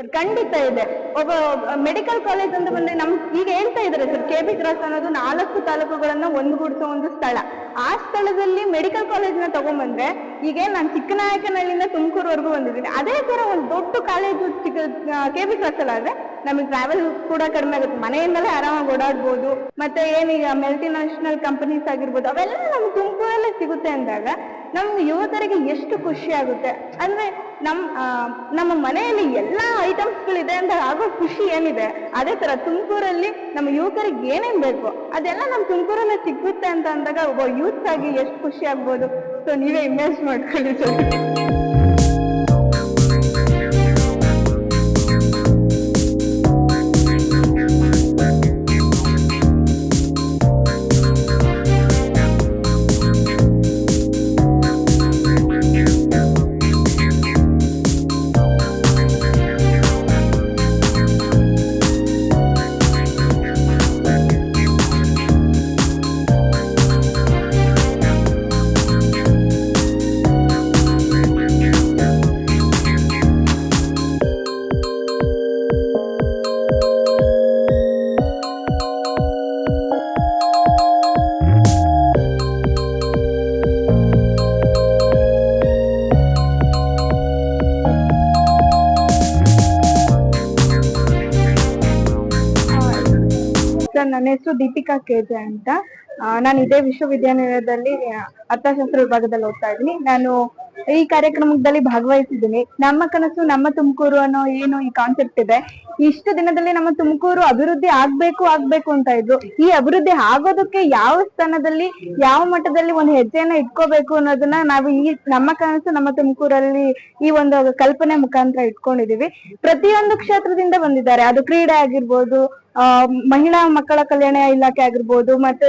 Sir ಖಂಡಿತ ಇದೆ. ಒಬ್ಬ ಮೆಡಿಕಲ್ ಕಾಲೇಜ್ ಅಂತ ಬಂದ್ರೆ ನಮ್ ಈಗ ಹೇಳ್ತಾ ಇದ್ದಾರೆ ಸರ್ ಕೆ ಬಿ ಕ್ರಾಸ್ ಅನ್ನೋದು ನಾಲ್ಕು ತಾಲೂಕುಗಳನ್ನ ಒಂದುಗೂಡಿಸೋ ಒಂದು ಸ್ಥಳ. ಆ ಸ್ಥಳದಲ್ಲಿ ಮೆಡಿಕಲ್ ಕಾಲೇಜ್ನ ತಗೊಂಡ್ಬಂದ್ರೆ ಈಗ ನಾನು ಚಿಕ್ಕನಾಯಕನಹಳ್ಳಿಯಿಂದ ತುಮಕೂರುವರೆಗೂ ಬಂದಿದ್ದೀನಿ. ಅದೇ ಥರ ಒಂದು ದೊಡ್ಡ ಕಾಲೇಜು ಚಿಕ್ಕ ಕೆ ಬಿ ಕ್ಲಾಸಲ್ಲಿ ಆದರೆ ನಮಗೆ ಟ್ರಾವೆಲ್ ಕೂಡ ಕಡಿಮೆ ಆಗುತ್ತೆ. ಮನೆಯಿಂದಲೇ ಆರಾಮಾಗಿ ಓಡಾಡ್ಬೋದು. ಮತ್ತೆ ಏನೀಗ ಮಲ್ಟಿ ನ್ಯಾಷನಲ್ ಕಂಪನೀಸ್ ಆಗಿರ್ಬೋದು, ಅವೆಲ್ಲ ನಮ್ಗೆ ತುಮಕೂರಲ್ಲೇ ಸಿಗುತ್ತೆ ಅಂದಾಗ ನಮ್ಗೆ ಯುವಕರಿಗೆ ಎಷ್ಟು ಖುಷಿ ಆಗುತ್ತೆ. ಅಂದ್ರೆ ನಮ್ಮ ನಮ್ಮ ಮನೆಯಲ್ಲಿ ಎಲ್ಲಾ ಐಟಮ್ಸ್ಗಳಿದೆ ಅಂತ ಆಗೋ ಖುಷಿ ಏನಿದೆ, ಅದೇ ತರ ತುಮಕೂರಲ್ಲಿ ನಮ್ಮ ಯುವಕರಿಗೆ ಏನೇನ್ ಬೇಕು ಅದೆಲ್ಲ ನಮ್ಮ ತುಮಕೂರಲ್ಲೇ ಸಿಗುತ್ತೆ ಅಂತ ಅಂದಾಗ ಒಬ್ಬ ಯೂತ್ ಆಗಿ ಎಷ್ಟು ಖುಷಿ ಆಗ್ಬೋದು. ಸೊ ನೀವೇ ಇಮೇಜ್ ಮಾಡ್ಕೊಳ್ಳಿ ಸರ್ ನನ್ನ ಹೆಸರು ದೀಪಿಕಾ ಕೆಜೆ ಅಂತ. ನಾನು ಇದೇ ವಿಶ್ವವಿದ್ಯಾನಿಲಯದಲ್ಲಿ ಅರ್ಥಶಾಸ್ತ್ರ ವಿಭಾಗದಲ್ಲಿ ಓದ್ತಾ ಇದ್ದೀನಿ. ನಾನು ಈ ಕಾರ್ಯಕ್ರಮದಲ್ಲಿ ಭಾಗವಹಿಸಿದ್ದೀನಿ. ನಮ್ಮ ಕನಸು, ನಮ್ಮ ತುಮಕೂರು ಅನ್ನೋ ಏನು ಈ ಕಾನ್ಸೆಪ್ಟ್ ಇದೆ. ಇಷ್ಟು ದಿನದಲ್ಲಿ ನಮ್ಮ ತುಮಕೂರು ಅಭಿವೃದ್ಧಿ ಆಗ್ಬೇಕು ಆಗ್ಬೇಕು ಅಂತ ಇದ್ರು. ಈ ಅಭಿವೃದ್ಧಿ ಆಗೋದಕ್ಕೆ ಯಾವ ಸ್ಥಾನದಲ್ಲಿ, ಯಾವ ಮಟ್ಟದಲ್ಲಿ ಒಂದು ಹೆಜ್ಜೆಯನ್ನ ಇಟ್ಕೋಬೇಕು ಅನ್ನೋದನ್ನ ನಾವು ಈ ನಮ್ಮ ಕನಸು, ನಮ್ಮ ತುಮಕೂರಲ್ಲಿ ಈ ಒಂದು ಕಲ್ಪನೆ ಮುಖಾಂತರ ಇಟ್ಕೊಂಡಿದೀವಿ. ಪ್ರತಿಯೊಂದು ಕ್ಷೇತ್ರದಿಂದ ಬಂದಿದ್ದಾರೆ. ಅದು ಕ್ರೀಡೆ ಆಗಿರ್ಬೋದು ಆ, ಮಹಿಳಾ ಮಕ್ಕಳ ಕಲ್ಯಾಣ ಇಲಾಖೆ ಆಗಿರ್ಬೋದು, ಮತ್ತೆ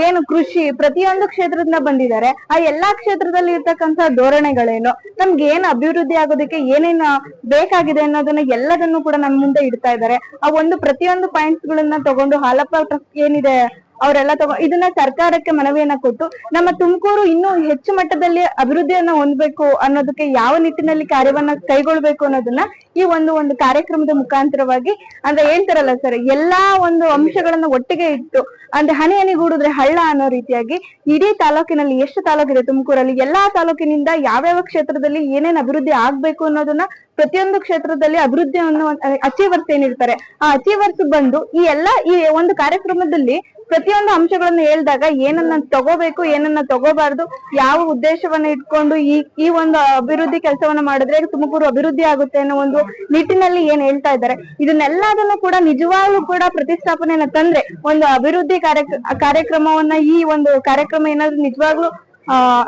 ಏನು ಕೃಷಿ, ಪ್ರತಿಯೊಂದು ಕ್ಷೇತ್ರದಿಂದ ಬಂದಿದ್ದಾರೆ. ಆ ಎಲ್ಲಾ ಕ್ಷೇತ್ರದಲ್ಲಿ ಇರ್ತಕ್ಕಂತ ಧೋರಣೆಗಳೇನು? ನಮ್ಗೆ ಏನ್ ಅಭಿವೃದ್ಧಿ ಆಗೋದಕ್ಕೆ ಏನೇನ್ ಬೇಕಾಗಿದೆ ಅನ್ನೋದನ್ನ ಎಲ್ಲದನ್ನು ಕೂಡ ನಮ್ಮ ಮುಂದೆ ಇಡ್ತಾ ಇದ್ದಾರೆ. ಆ ಒಂದು ಪ್ರತಿಯೊಂದು ಪಾಯಿಂಟ್ಸ್ ಗಳನ್ನ ತಗೊಂಡು ಹಾಲಪ್ಪ ಟ್ರಸ್ಟ್ ಏನಿದೆ ಅವರೆಲ್ಲ ತಗೋ ಇದನ್ನ ಸರ್ಕಾರಕ್ಕೆ ಮನವಿಯನ್ನ ಕೊಟ್ಟು ನಮ್ಮ ತುಮಕೂರು ಇನ್ನೂ ಹೆಚ್ಚು ಮಟ್ಟದಲ್ಲಿ ಅಭಿವೃದ್ಧಿಯನ್ನ ಹೊಂದಬೇಕು ಅನ್ನೋದಕ್ಕೆ ಯಾವ ನಿಟ್ಟಿನಲ್ಲಿ ಕಾರ್ಯವನ್ನ ಕೈಗೊಳ್ಬೇಕು ಅನ್ನೋದನ್ನ ಈ ಒಂದು ಒಂದು ಕಾರ್ಯಕ್ರಮದ ಮುಖಾಂತರವಾಗಿ ಅಂದ್ರೆ ಹೇಳ್ತಾರಲ್ಲ ಸರ್ ಎಲ್ಲಾ ಒಂದು ಅಂಶಗಳನ್ನ ಒಟ್ಟಿಗೆ ಇಟ್ಟು, ಅಂದ್ರೆ ಹನಿ ಹನಿಗೂಡಿದ್ರೆ ಹಳ್ಳ ಅನ್ನೋ ರೀತಿಯಾಗಿ ಇಡೀ ತಾಲೂಕಿನಲ್ಲಿ ಎಷ್ಟು ತಾಲೂಕಿದೆ ತುಮಕೂರಲ್ಲಿ, ಎಲ್ಲಾ ತಾಲೂಕಿನಿಂದ ಯಾವ್ಯಾವ ಕ್ಷೇತ್ರದಲ್ಲಿ ಏನೇನ್ ಅಭಿವೃದ್ಧಿ ಆಗ್ಬೇಕು ಅನ್ನೋದನ್ನ ಪ್ರತಿಯೊಂದು ಕ್ಷೇತ್ರದಲ್ಲಿ ಅಭಿವೃದ್ಧಿಯನ್ನು ಅಚೀವರ್ಸ್ ಏನಿರ್ತಾರೆ, ಆ ಅಚೀವರ್ಸ್ ಬಂದು ಈ ಎಲ್ಲಾ ಈ ಒಂದು ಕಾರ್ಯಕ್ರಮದಲ್ಲಿ ಪ್ರತಿಯೊಂದು ಅಂಶಗಳನ್ನು ಹೇಳ್ದಾಗ ಏನನ್ನ ತಗೋಬೇಕು, ಏನನ್ನ ತಗೋಬಾರ್ದು, ಯಾವ ಉದ್ದೇಶವನ್ನ ಇಟ್ಕೊಂಡು ಈ ಈ ಒಂದು ಅಭಿವೃದ್ಧಿ ಕೆಲಸವನ್ನ ಮಾಡಿದ್ರೆ ತುಮಕೂರು ಅಭಿವೃದ್ಧಿ ಆಗುತ್ತೆ ಅನ್ನೋ ಒಂದು ನಿಟ್ಟಿನಲ್ಲಿ ಏನ್ ಹೇಳ್ತಾ ಇದ್ದಾರೆ. ಇದನ್ನೆಲ್ಲದನ್ನು ಕೂಡ ನಿಜವಾಗ್ಲೂ ಕೂಡ ಪ್ರತಿಷ್ಠಾಪನೆಯನ್ನ ತಂದ್ರೆ ಒಂದು ಅಭಿವೃದ್ಧಿ ಕಾರ್ಯ ಕಾರ್ಯಕ್ರಮವನ್ನ ಈ ಒಂದು ಕಾರ್ಯಕ್ರಮ ಏನಾದ್ರು ನಿಜವಾಗ್ಲೂ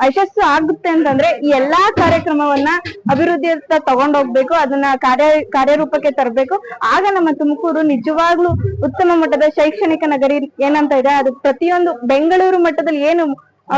ಯಶಸ್ಸು ಆಗುತ್ತೆ ಅಂತಂದ್ರೆ ಈ ಎಲ್ಲಾ ಕಾರ್ಯಕ್ರಮವನ್ನ ಅಭಿವೃದ್ಧಿಯತ್ತ ತಗೊಂಡೋಗ್ಬೇಕು ಅದನ್ನ ಕಾರ್ಯ, ಕಾರ್ಯರೂಪಕ್ಕೆ ತರಬೇಕು. ಆಗ ನಮ್ಮ ತುಮಕೂರು ನಿಜವಾಗ್ಲೂ ಉತ್ತಮ ಮಟ್ಟದ ಶೈಕ್ಷಣಿಕ ನಗರಿ ಏನಂತ ಇದೆ, ಅದು ಪ್ರತಿಯೊಂದು ಬೆಂಗಳೂರು ಮಟ್ಟದಲ್ಲಿ ಏನು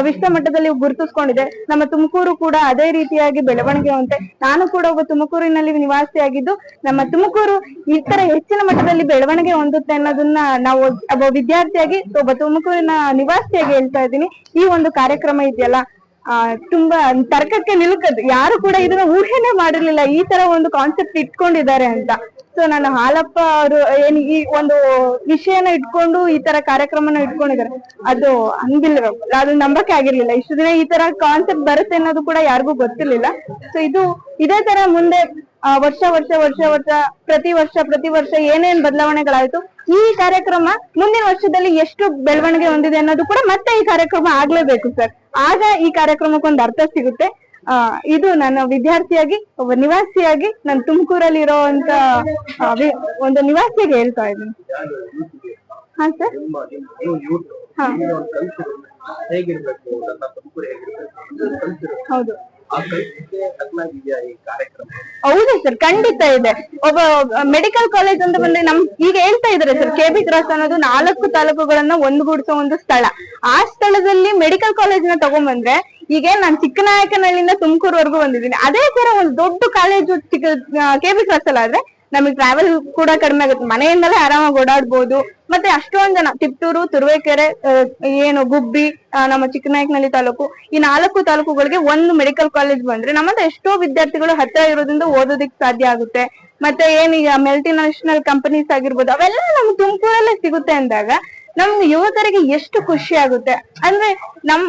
ವಿಶ್ವ ಮಟ್ಟದಲ್ಲಿ ಗುರುತಿಸ್ಕೊಂಡಿದೆ. ನಮ್ಮ ತುಮಕೂರು ಕೂಡ ಅದೇ ರೀತಿಯಾಗಿ ಬೆಳವಣಿಗೆ ಹೊಂತೆ ನಾನು ಕೂಡ ಒಬ್ಬ ತುಮಕೂರಿನಲ್ಲಿ ನಿವಾಸಿಯಾಗಿದ್ದು, ನಮ್ಮ ತುಮಕೂರು ಈ ತರ ಹೆಚ್ಚಿನ ಮಟ್ಟದಲ್ಲಿ ಬೆಳವಣಿಗೆ ಹೊಂದುತ್ತೆ ಅನ್ನೋದನ್ನ ನಾವು ಒಬ್ಬ ವಿದ್ಯಾರ್ಥಿಯಾಗಿ, ಒಬ್ಬ ತುಮಕೂರಿನ ನಿವಾಸಿಯಾಗಿ ಹೇಳ್ತಾ ಇದ್ದೀನಿ. ಈ ಒಂದು ಕಾರ್ಯಕ್ರಮ ಇದೆಯಲ್ಲ ಆ, ತುಂಬಾ ತರ್ಕಕ್ಕೆ ನಿಲುಕದು ಯಾರು ಕೂಡ ಇದನ್ನ ಊಹೆನೆ ಮಾಡಿರ್ಲಿಲ್ಲ. ಈ ತರ ಒಂದು ಕಾನ್ಸೆಪ್ಟ್ ಇಟ್ಕೊಂಡಿದ್ದಾರೆ ಅಂತ. ಸೊ ನಾನು ಹಾಲಪ್ಪ ಅವರು, ಏನ್ ಈ ಒಂದು ವಿಷಯನ ಇಟ್ಕೊಂಡು ಈ ತರ ಕಾರ್ಯಕ್ರಮನ ಇಟ್ಕೊಂಡಿದ್ದಾರೆ. ಅದು ಹಂಗಿಲ್ಲ. ಅದು ನಂಬಕ್ಕೆ ಆಗಿರ್ಲಿಲ್ಲ. ಇಷ್ಟು ದಿನ ಈ ತರ ಕಾನ್ಸೆಪ್ಟ್ ಬರುತ್ತೆ ಅನ್ನೋದು ಕೂಡ ಯಾರಿಗೂ ಗೊತ್ತಿರ್ಲಿಲ್ಲ. ಸೊ ಇದು ಇದೇ ತರ ಮುಂದೆ ವರ್ಷ ವರ್ಷ ವರ್ಷ ವರ್ಷ, ಪ್ರತಿ ವರ್ಷ ಪ್ರತಿ ವರ್ಷ ಏನೇನ್ ಬದಲಾವಣೆಗಳಾಯ್ತು ಈ ಕಾರ್ಯಕ್ರಮ ಮುಂದಿನ ವರ್ಷದಲ್ಲಿ ಎಷ್ಟು ಬೆಳವಣಿಗೆ ಹೊಂದಿದೆ ಅನ್ನೋದು ಕೂಡ ಮತ್ತೆ ಈ ಕಾರ್ಯಕ್ರಮ ಆಗ್ಲೇಬೇಕು ಸರ್. ಆಗ ಈ ಕಾರ್ಯಕ್ರಮಕ್ಕೊಂದು ಅರ್ಥ ಸಿಗುತ್ತೆ. ಆ ಇದು ನನ್ನ ವಿದ್ಯಾರ್ಥಿಯಾಗಿ ಒಬ್ಬ ನಿವಾಸಿಯಾಗಿ ನಾನು ತುಮಕೂರಲ್ಲಿ ಇರೋಂತ ಒಂದು ನಿವಾಸಿಯಾಗಿ ಹೇಳ್ತಾ ಇದ್ದೀನಿ. ಹಾ ಸರ್. ಹಾ. ನನ್ನ ಹೌದು. ಹೌದು ಸರ್, ಖಂಡಿತ ಇದೆ. ಒಬ್ಬ ಮೆಡಿಕಲ್ ಕಾಲೇಜ್ ಅಂತ ಬಂದ್ರೆ ನಮ್ ಈಗ ಹೇಳ್ತಾ ಇದಾರೆ ಸರ್ ಕೆ ಬಿ ಕ್ರಾಸ್ ಅನ್ನೋದು ನಾಲ್ಕು ತಾಲೂಕುಗಳನ್ನ ಒಂದುಗೂಡಿಸೋ ಒಂದು ಸ್ಥಳ. ಆ ಸ್ಥಳದಲ್ಲಿ ಮೆಡಿಕಲ್ ಕಾಲೇಜ್ನ ತಗೊಂಡ್ಬಂದ್ರೆ ಈಗ ನಾನು ಚಿಕ್ಕನಾಯಕನಹಳ್ಳಿಯಿಂದ ತುಮಕೂರ್ವರೆಗೂ ಬಂದಿದ್ದೀನಿ. ಅದೇ ತರ ಒಂದು ದೊಡ್ಡ ಕಾಲೇಜು ಚಿಕ್ಕ ಕೆ ಬಿ ಕ್ರಾಸ್ ಅಲ್ಲ ಆದ್ರೆ ನಮಗೆ ಟ್ರಾವೆಲ್ ಕೂಡ ಕಡಿಮೆ ಆಗುತ್ತೆ. ಮನೆಯಿಂದಲೇ ಆರಾಮಾಗಿ ಓಡಾಡ್ಬೋದು. ಮತ್ತೆ ಅಷ್ಟೊಂದ್ ಜನ, ತಿಪ್ಟೂರು, ತುರುವೇಕೆರೆ ಏನು ಗುಬ್ಬಿ ನಮ್ಮ ಚಿಕ್ಕನಾಯಕನಹಳ್ಳಿ ತಾಲೂಕು, ಈ ನಾಲ್ಕು ತಾಲೂಕುಗಳಿಗೆ ಒಂದು ಮೆಡಿಕಲ್ ಕಾಲೇಜ್ ಬಂದ್ರೆ ನಮ್ಮಂತ ಎಷ್ಟೋ ವಿದ್ಯಾರ್ಥಿಗಳು ಹತ್ರ ಇರೋದ್ರಿಂದ ಓದೋದಿಕ್ ಸಾಧ್ಯ ಆಗುತ್ತೆ. ಮತ್ತೆ ಏನೀಗ ಮಲ್ಟಿ ನ್ಯಾಷನಲ್ ಕಂಪನೀಸ್ ಆಗಿರ್ಬೋದು, ಅವೆಲ್ಲ ನಮ್ ತುಮಕೂರಲ್ಲೇ ಸಿಗುತ್ತೆ ಅಂದಾಗ ನಮ್ಗೆ ಯುವಕರಿಗೆ ಎಷ್ಟು ಖುಷಿ ಆಗುತ್ತೆ? ಅಂದ್ರೆ ನಮ್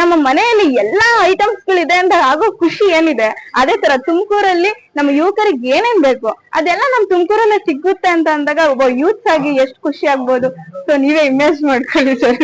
ನಮ್ಮ ಮನೆಯಲ್ಲಿ ಎಲ್ಲಾ ಐಟಮ್ಸ್ ಗಳಿದೆ ಅಂತ ಆಗೋ ಖುಷಿ ಏನಿದೆ? ಅದೇ ತರ ತುಮಕೂರಲ್ಲಿ ನಮ್ಮ ಯುವಕರಿಗೆ ಏನೇನ್ ಬೇಕು? ಅದೆಲ್ಲ ನಮ್ ತುಮಕೂರಲ್ಲೇ ಸಿಗುತ್ತೆ ಅಂತ ಅಂದಾಗ ಒಬ್ಬ ಯೂತ್ಸ್ ಆಗಿ ಎಷ್ಟು ಖುಷಿ ಆಗ್ಬೋದು? ಸೊ ನೀವೇ ಇಮೇಜ್ ಮಾಡ್ಕೊಳ್ಳಿ ಸರ್.